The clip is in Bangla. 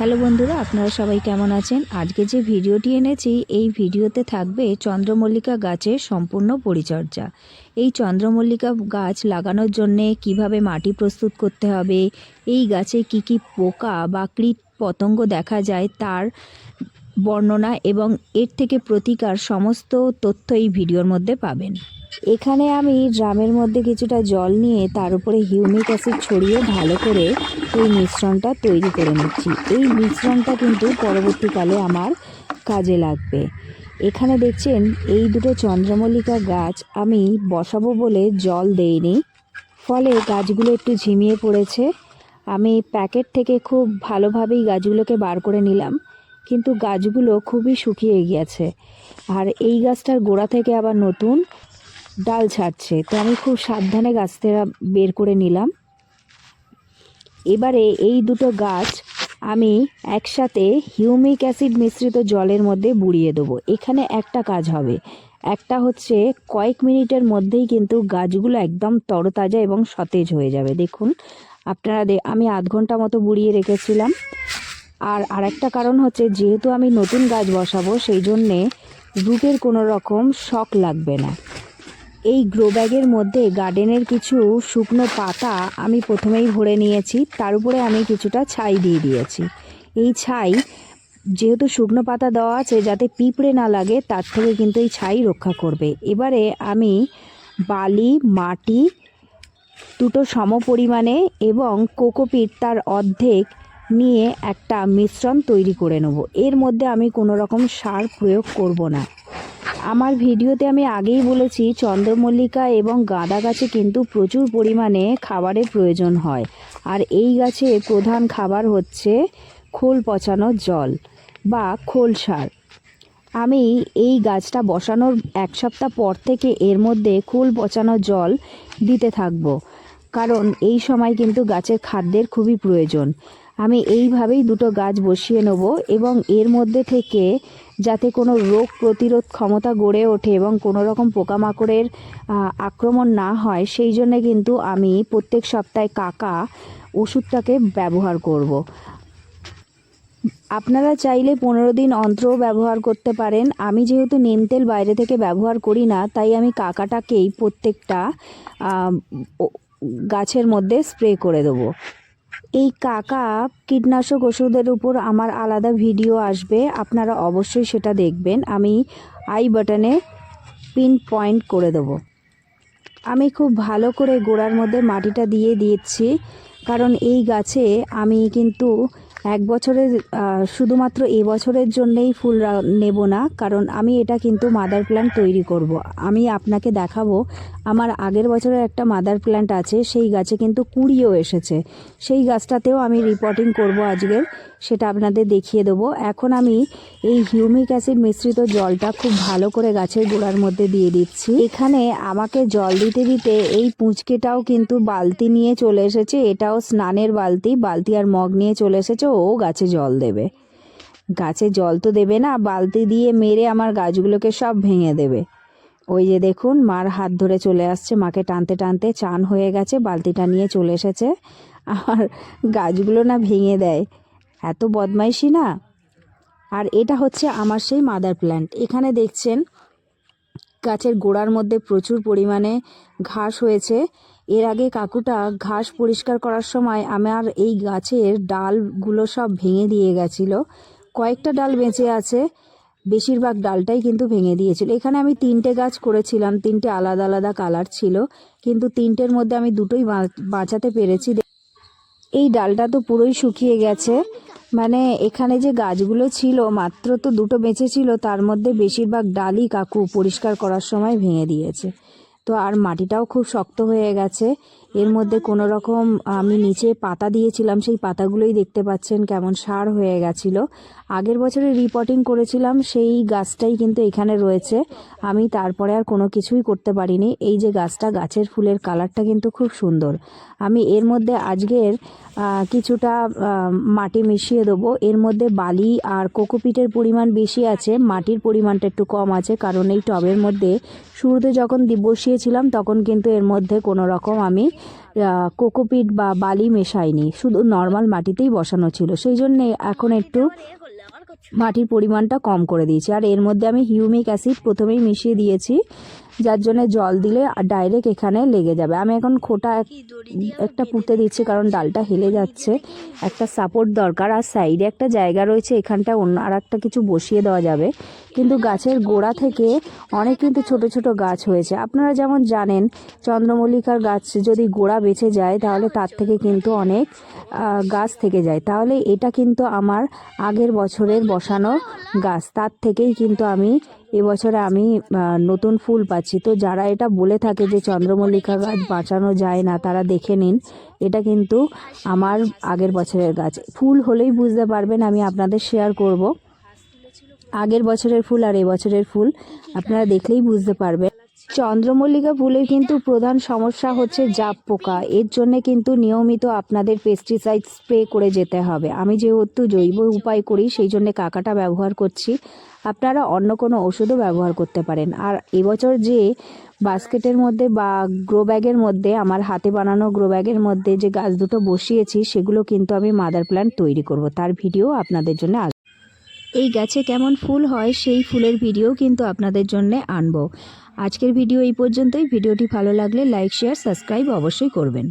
হ্যালো বন্ধুরা, আপনারা সবাই কেমন আছেন? আজকে যে ভিডিওটি এনেছি, এই ভিডিওতে থাকবে চন্দ্রমল্লিকা গাছের সম্পূর্ণ পরিচর্যা। এই চন্দ্রমল্লিকা গাছ লাগানোর জন্যে কীভাবে মাটি প্রস্তুত করতে হবে, এই গাছে কি কি পোকা বা কীট পতঙ্গ দেখা যায়, তার বর্ণনা এবং এর থেকে প্রতিকার সমস্ত তথ্য এই ভিডিওর মধ্যে পাবেন। এখানে আমি ড্রামের মধ্যে কিছুটা জল নিয়ে তার উপরে হিউমিক অ্যাসিড ছড়িয়ে ভালো করে এই মিশ্রণটা তৈরি করে নিচ্ছি। এই মিশ্রণটা কিন্তু পরবর্তীকালে আমার কাজে লাগবে। এখানে দেখছেন, এই দুটো চন্দ্রমল্লিকা গাছ আমি বসাবো বলে জল দেইনি, ফলে গাছগুলো একটু ঝিমিয়ে পড়েছে। আমি প্যাকেট থেকে খুব ভালোভাবেই গাছগুলোকে বার করে নিলাম। কিন্তু গাছগুলো খুবই শুকিয়ে গিয়েছে। আর এই গাছটার গোড়া থেকে আবার নতুন ডাল ছাড়ছে। তো আমি খুব সাবধানে গাছ থেকে বের করে নিলাম। এবারে এই দুটো গাছ আমি একসাথে হিউমিক অ্যাসিড মিশ্রিত জলের মধ্যে বুড়িয়ে দেবো। এখানে একটা কাজ হবে। একটা হচ্ছে কয়েক মিনিটের মধ্যেই কিন্তু গাছগুলো একদম তরতাজা এবং সতেজ হয়ে যাবে। দেখুন, আপনারা দে- আমি আধ ঘণ্টা মতো বুড়িয়ে রেখেছিলাম। আর আরেকটা কারণ হচ্ছে যেহেতু আমি নতুন গাছ বসাবো, সেই জন্যে রুটের কোনো রকম শক লাগবে না। এই গ্রো ব্যাগের মধ্যে গার্ডেনের কিছু শুকনো পাতা আমি প্রথমেই ভরে নিয়েছি, তার উপরে আমি কিছুটা ছাই দিয়ে দিয়েছি। এই ছাই, যেহেতু শুকনো পাতা দেওয়া আছে, যাতে পিঁপড়ে না লাগে, তার থেকে কিন্তু এই ছাই রক্ষা করবে। এবারে আমি বালি, মাটি, দুটো সম পরিমাণে এবং কোকোপিট তার অর্ধেক নিয়ে একটা মিশ্রণ তৈরি করে নেব। এর মধ্যে আমি কোনো রকম সার প্রয়োগ করব না। আমার ভিডিওতে আমি আগেই বলেছি, চন্দ্রমল্লিকা এবং গাঁদা গাছে কিন্তু প্রচুর পরিমাণে খাবারের প্রয়োজন হয়। আর এই গাছে প্রধান খাবার হচ্ছে খোল পচানো জল বা খোল সার। আমি এই গাছটা বসানোর এক সপ্তাহ পর থেকে এর মধ্যে খোল পচানো জল দিতে থাকব। কারণ এই সময় কিন্তু গাছের খাদ্যের খুবই প্রয়োজন। আমি এইভাবেই দুটো গাছ বসিয়ে নেব এবং এর মধ্যে থেকে যাতে কোনো রোগ প্রতিরোধ ক্ষমতা গড়ে ওঠে এবং কোনো রকম পোকামাকড়ের আক্রমণ না হয়, সেই জন্য কিন্তু আমি প্রত্যেক সপ্তাহে কাকা ওষুধটাকে ব্যবহার করব। আপনারা চাইলে পনেরো দিন অন্তরও ব্যবহার করতে পারেন আমি যেহেতু নিম তেল বাইরে থেকে ব্যবহার করি না, তাই আমি কাকাটাকেই প্রত্যেকটা গাছের মধ্যে স্প্রে করে দেবো এই কাকা কীটনাশক ওষুধের উপর আমার আলাদা ভিডিও আসবে, আপনারা অবশ্যই সেটা দেখবেন। আমি আই বাটনে পিন পয়েন্ট করে দেবো। আমি খুব ভালো করে গোড়ার মধ্যে মাটিটা দিয়ে দিয়েছি, কারণ এই গাছে আমি কিন্তু এক বছরের শুধুমাত্র এ বছরের জন্যেই ফুল নেব না, কারণ আমি এটা কিন্তু মাদার প্ল্যান্ট তৈরি করব। আমি আপনাকে দেখাবো, আমার আগের বছরের একটা মাদার প্ল্যান্ট আছে, সেই গাছে কিন্তু কুড়িও এসেছে। সেই গাছটাতেও আমি রিপোর্টিং করব আজকের সেটা আপনাদের দেখিয়ে দেবো। এখন আমি এই হিউমিক অ্যাসিড মিশ্রিত জলটা খুব ভালো করে গাছের গোড়ার মধ্যে দিয়ে দিচ্ছি। এখানে আমাকে জল দিতে দিতে এই পুঁচকেটাও কিন্তু বালতি নিয়ে চলে এসেছে, এটাও স্নানের বালতি বালতি আর মগ নিয়ে চলে এসেছে। ও গাছে জল দেবে। গাছে জল তো দেবে না, বালতি দিয়ে মেরে আমার গাছগুলোকে সব ভেঙে দেবে। ওই যে দেখুন, মার হাত ধরে চলে আসছে, মাকে টানতে টানতে চান হয়ে গেছে, বালতিটা নিয়ে চলে এসেছে। আর গাছগুলো না ভেঙে দেয়। এত বদমাইশি না? আর এটা হচ্ছে আমার সেই মাদার প্ল্যান্ট এখানে দেখছেন, গাছের গোড়ার মধ্যে প্রচুর পরিমাণে ঘাস হয়েছে। এর আগে কাকুটা ঘাস পরিষ্কার করার সময় আমার এই গাছের ডালগুলো সব ভেঙে দিয়ে গেছিল। কয়েকটা ডাল বেঁচে আছে, বেশিরভাগ ডালটাই কিন্তু ভেঙে দিয়েছিল। এখানে আমি তিনটে গাছ করেছিলাম, তিনটে আলাদা আলাদা কালার ছিল, কিন্তু তিনটের মধ্যে আমি দুটোই বাঁচাতে পেরেছি। এই ডালটা তো পুরোই শুকিয়ে গেছে। মানে এখানে যে গাছগুলো ছিল, মাত্র তো দুটো বেঁচে ছিল, তার মধ্যে বেশিরভাগ ডালই কাকু পরিষ্কার করার সময় ভেঙে দিয়েছে। তো আর মাটিটাও খুব শক্ত হয়ে গেছে। এর মধ্যে কোনো রকম, আমি নিচে পাতা দিয়েছিলাম, সেই পাতাগুলোই দেখতে পাচ্ছেন কেমন সার হয়ে গেছিল। আগের বছরে রিপোর্টিং করেছিলাম, সেই গাছটাই কিন্তু এখানে রয়েছে। আমি তারপরে আর কোনো কিছুই করতে পারিনি। এই যে গাছটা, গাছের ফুলের কালারটা কিন্তু খুব সুন্দর। আমি এর মধ্যে আজকের কিছুটা মাটি মিশিয়ে দেবো। এর মধ্যে বালি আর কোকোপিটের পরিমাণ বেশি আছে, মাটির পরিমাণটা একটু কম আছে, কারণ এই টবের মধ্যে শুরুতে যখন বসিয়েছিলাম, তখন কিন্তু এর মধ্যে কোনো রকম আমি কোকোপিট বা বালি মেশাইনি শুধু নর্মাল মাটিতেই বসানো ছিল। সেই জন্যে এখন একটু মাটির পরিমাণটা কম করে দিয়েছি। আর এর মধ্যে আমি হিউমিক অ্যাসিড প্রথমেই মিশিয়ে দিয়েছি। যার জন্য জল দিলে ডাইরেক্ট এখানে লেগে যাবে। আমি এখন খোটা একটা পুঁতে দিচ্ছি কারণ ডালটা হেলে যাচ্ছে। একটা সাপোর্ট দরকার আর সাইডে একটা জায়গা রয়েছে, এখানটা অন্য আর একটা কিছু বসিয়ে দেওয়া যাবে। কিন্তু গাছের গোড়া থেকে অনেক কিন্তু ছোট ছোট গাছ হয়েছে। আপনারা যেমন জানেন, চন্দ্রমল্লিকার গাছ যদি গোড়া বেঁচে যায়, তাহলে তার থেকে কিন্তু অনেক গাছ থেকে যায়। তাহলে এটা কিন্তু আমার আগের বছরের বসানো গাছ। তার থেকেই কিন্তু আমি এবছরে আমি নতুন ফুল পাচ্ছি। তো যারা এটা বলে থাকে যে চন্দ্রমল্লিকা গাছ বাঁচানো যায় না, তারা দেখে নিন। এটা কিন্তু আমার আগের বছরের গাছ। ফুল হলেই বুঝতে পারবেন, আমি আপনাদের শেয়ার করব। আগের বছরের ফুল আর এবছরের ফুল, আপনারা দেখলেই বুঝতে পারবেন। চন্দ্রমল্লিকা ফুলের কিন্তু প্রধান সমস্যা হচ্ছে জাপ পোকা। এর জন্য কিন্তু নিয়মিত আপনাদের পেস্টিসাইড স্প্রে করে যেতে হবে। আমি যেহেতু জৈব উপায় করি, সেই জন্য কাকাটা ব্যবহার করছি। আপনারা অন্য কোনো ওষুধও ব্যবহার করতে পারেন। আর এবছর যে বাস্কেটের মধ্যে বা গ্রো ব্যাগের মধ্যে, আমার হাতে বানানো গ্রো ব্যাগের মধ্যে যে গাছ দুটো বসিয়েছি, সেগুলো কিন্তু আমি মাদার প্ল্যান্ট তৈরি করব। তার ভিডিও আপনাদের জন্য এই গাছে কেমন ফুল হয়, সেই ফুলের ভিডিও কিন্তু আপনাদের জন্য আনব। আজকের ভিডিও এই পর্যন্তই। ভিডিওটি ভালো লাগলে লাইক শেয়ার সাবস্ক্রাইব অবশ্যই করবেন।